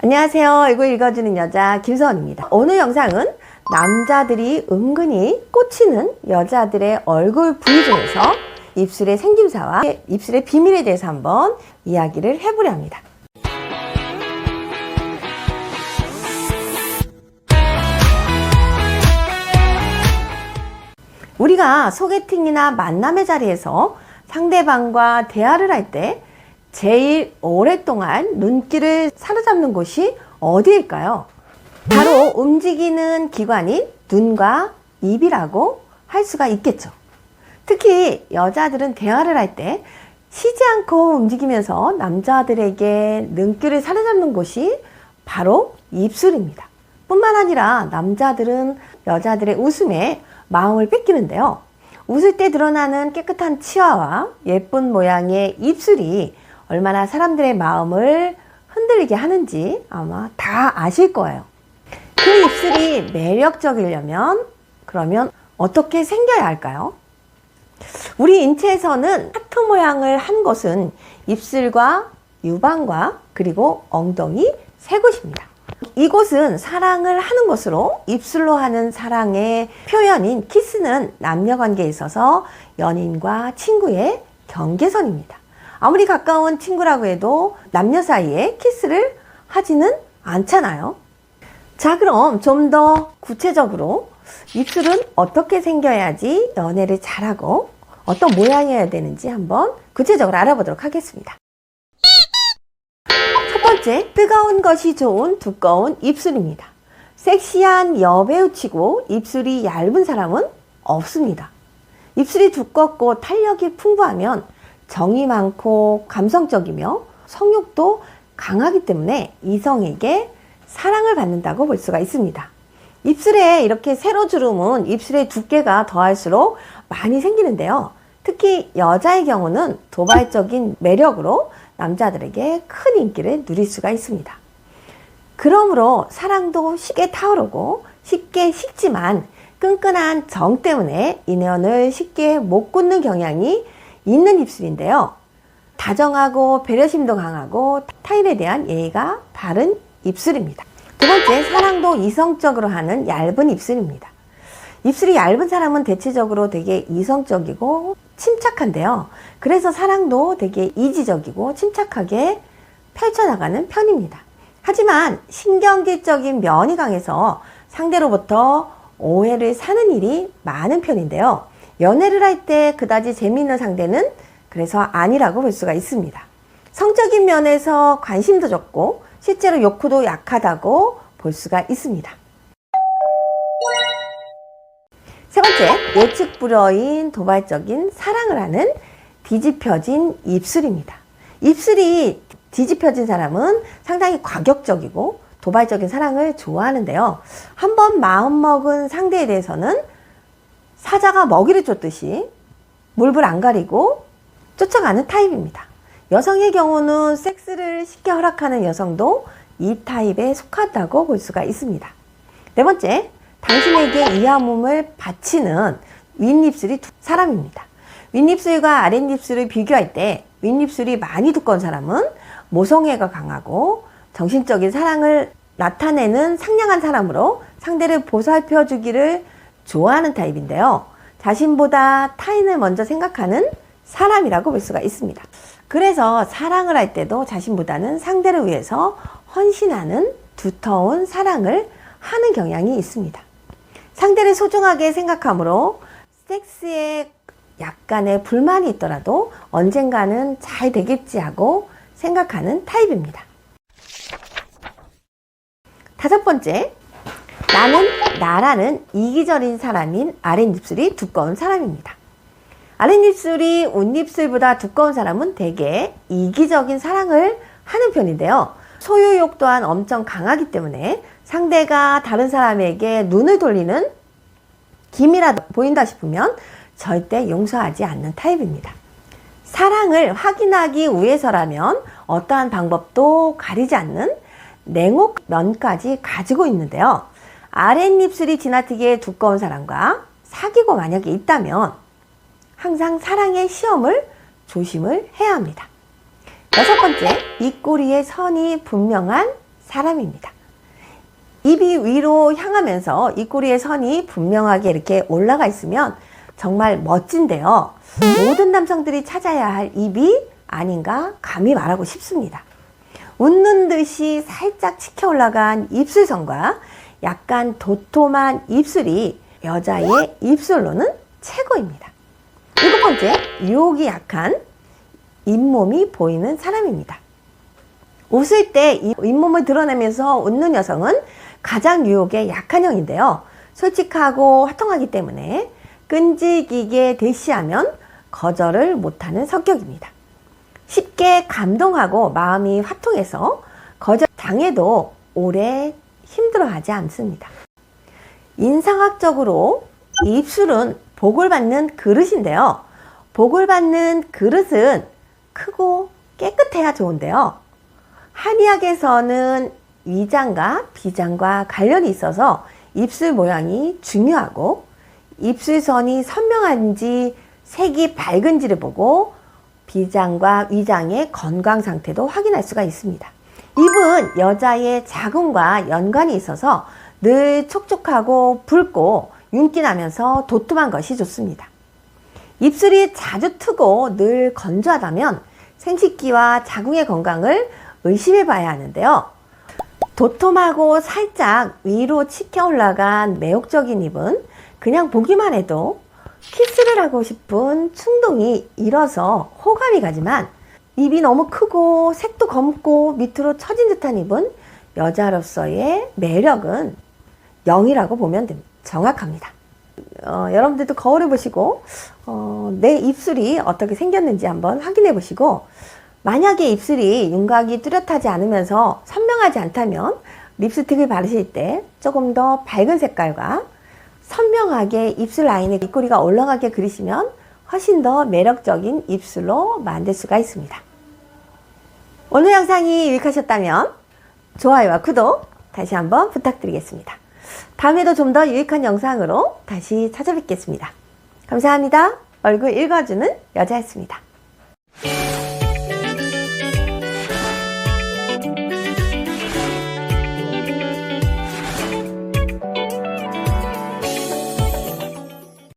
안녕하세요. 이거 읽어주는 여자 김서원입니다. 오늘 영상은 남자들이 은근히 꽂히는 여자들의 얼굴 부위 중에서 입술의 생김새와 입술의 비밀에 대해서 한번 이야기를 해보려 합니다. 우리가 소개팅이나 만남의 자리에서 상대방과 대화를 할때 제일 오랫동안 눈길을 사로잡는 곳이 어디일까요? 바로 움직이는 기관인 눈과 입이라고 할 수가 있겠죠. 특히 여자들은 대화를 할 때 쉬지 않고 움직이면서 남자들에게 눈길을 사로잡는 곳이 바로 입술입니다. 뿐만 아니라 남자들은 여자들의 웃음에 마음을 뺏기는데요. 웃을 때 드러나는 깨끗한 치아와 예쁜 모양의 입술이 얼마나 사람들의 마음을 흔들리게 하는지 아마 다 아실 거예요. 그 입술이 매력적이려면 그러면 어떻게 생겨야 할까요? 우리 인체에서는 하트 모양을 한 곳은 입술과 유방과 그리고 엉덩이 세 곳입니다. 이곳은 사랑을 하는 곳으로 입술로 하는 사랑의 표현인 키스는 남녀 관계에 있어서 연인과 친구의 경계선입니다. 아무리 가까운 친구라고 해도 남녀 사이에 키스를 하지는 않잖아요. 자, 그럼 좀 더 구체적으로 입술은 어떻게 생겨야지 연애를 잘하고 어떤 모양이어야 되는지 한번 구체적으로 알아보도록 하겠습니다. 첫 번째, 뜨거운 것이 좋은 두꺼운 입술입니다. 섹시한 여배우치고 입술이 얇은 사람은 없습니다. 입술이 두껍고 탄력이 풍부하면 정이 많고 감성적이며 성욕도 강하기 때문에 이성에게 사랑을 받는다고 볼 수가 있습니다. 입술에 이렇게 세로주름은 입술의 두께가 더할수록 많이 생기는데요. 특히 여자의 경우는 도발적인 매력으로 남자들에게 큰 인기를 누릴 수가 있습니다. 그러므로 사랑도 쉽게 타오르고 쉽게 식지만 끈끈한 정 때문에 인연을 쉽게 못 굳는 경향이 있는 입술인데요. 다정하고 배려심도 강하고 타인에 대한 예의가 바른 입술입니다. 두 번째, 사랑도 이성적으로 하는 얇은 입술입니다. 입술이 얇은 사람은 대체적으로 되게 이성적이고 침착한데요. 그래서 사랑도 되게 이지적이고 침착하게 펼쳐나가는 편입니다. 하지만 신경질적인 면이 강해서 상대로부터 오해를 사는 일이 많은 편인데요. 연애를 할 때 그다지 재미있는 상대는 그래서 아니라고 볼 수가 있습니다. 성적인 면에서 관심도 적고 실제로 욕구도 약하다고 볼 수가 있습니다. 세 번째, 예측 불허인 도발적인 사랑을 하는 뒤집혀진 입술입니다. 입술이 뒤집혀진 사람은 상당히 과격적이고 도발적인 사랑을 좋아하는데요. 한번 마음먹은 상대에 대해서는 사자가 먹이를 쫓듯이 물불 안 가리고 쫓아가는 타입입니다. 여성의 경우는 섹스를 쉽게 허락하는 여성도 이 타입에 속하다고 볼 수가 있습니다. 네 번째, 당신에게 이하 몸을 바치는 윗입술이 두 사람입니다. 윗입술과 아랫입술을 비교할 때 윗입술이 많이 두꺼운 사람은 모성애가 강하고 정신적인 사랑을 나타내는 상냥한 사람으로 상대를 보살펴 주기를 좋아하는 타입인데요. 자신보다 타인을 먼저 생각하는 사람이라고 볼 수가 있습니다. 그래서 사랑을 할 때도 자신보다는 상대를 위해서 헌신하는 두터운 사랑을 하는 경향이 있습니다. 상대를 소중하게 생각하므로 섹스에 약간의 불만이 있더라도 언젠가는 잘 되겠지 하고 생각하는 타입입니다. 다섯 번째, 나는 나라는 이기적인 사람인 아랫입술이 두꺼운 사람입니다. 아랫입술이 윗입술보다 두꺼운 사람은 대개 이기적인 사랑을 하는 편인데요. 소유욕 또한 엄청 강하기 때문에 상대가 다른 사람에게 눈을 돌리는 김이라도 보인다 싶으면 절대 용서하지 않는 타입입니다. 사랑을 확인하기 위해서라면 어떠한 방법도 가리지 않는 냉혹면까지 가지고 있는데요. 아랫입술이 지나치게 두꺼운 사람과 사귀고 만약에 있다면 항상 사랑의 시험을 조심을 해야 합니다. 여섯 번째, 입꼬리의 선이 분명한 사람입니다. 입이 위로 향하면서 입꼬리의 선이 분명하게 이렇게 올라가 있으면 정말 멋진데요. 모든 남성들이 찾아야 할 입이 아닌가 감히 말하고 싶습니다. 웃는 듯이 살짝 치켜 올라간 입술선과 약간 도톰한 입술이 여자의 입술로는 최고입니다. 일곱 번째, 유혹이 약한 잇몸이 보이는 사람입니다. 웃을 때 이- 잇몸을 드러내면서 웃는 여성은 가장 유혹에 약한 형인데요. 솔직하고 화통하기 때문에 끈질기게 대시하면 거절을 못하는 성격입니다. 쉽게 감동하고 마음이 화통해서 거절 당해도 오래 힘들어하지 않습니다. 인상학적으로 입술은 복을 받는 그릇인데요. 복을 받는 그릇은 크고 깨끗해야 좋은데요. 한의학에서는 위장과 비장과 관련이 있어서 입술 모양이 중요하고 입술선이 선명한지 색이 밝은지를 보고 비장과 위장의 건강 상태도 확인할 수가 있습니다. 입은 여자의 자궁과 연관이 있어서 늘 촉촉하고 붉고 윤기 나면서 도톰한 것이 좋습니다. 입술이 자주 트고 늘 건조하다면 생식기와 자궁의 건강을 의심해 봐야 하는데요. 도톰하고 살짝 위로 치켜 올라간 매혹적인 입은 그냥 보기만 해도 키스를 하고 싶은 충동이 일어서 호감이 가지만 입이 너무 크고 색도 검고 밑으로 처진 듯한 입은 여자로서의 매력은 0이라고 보면. 정확합니다. 어, 여러분들도 거울을 보시고 어, 내 입술이 어떻게 생겼는지 한번 확인해 보시고 만약에 입술이 윤곽이 뚜렷하지 않으면서 선명하지 않다면 립스틱을 바르실 때 조금 더 밝은 색깔과 선명하게 입술 라인에 입꼬리가 올라가게 그리시면 훨씬 더 매력적인 입술로 만들 수가 있습니다. 오늘 영상이 유익하셨다면 좋아요와 구독 다시 한번 부탁드리겠습니다. 다음에도 좀 더 유익한 영상으로 다시 찾아뵙겠습니다. 감사합니다. 얼굴 읽어주는 여자였습니다.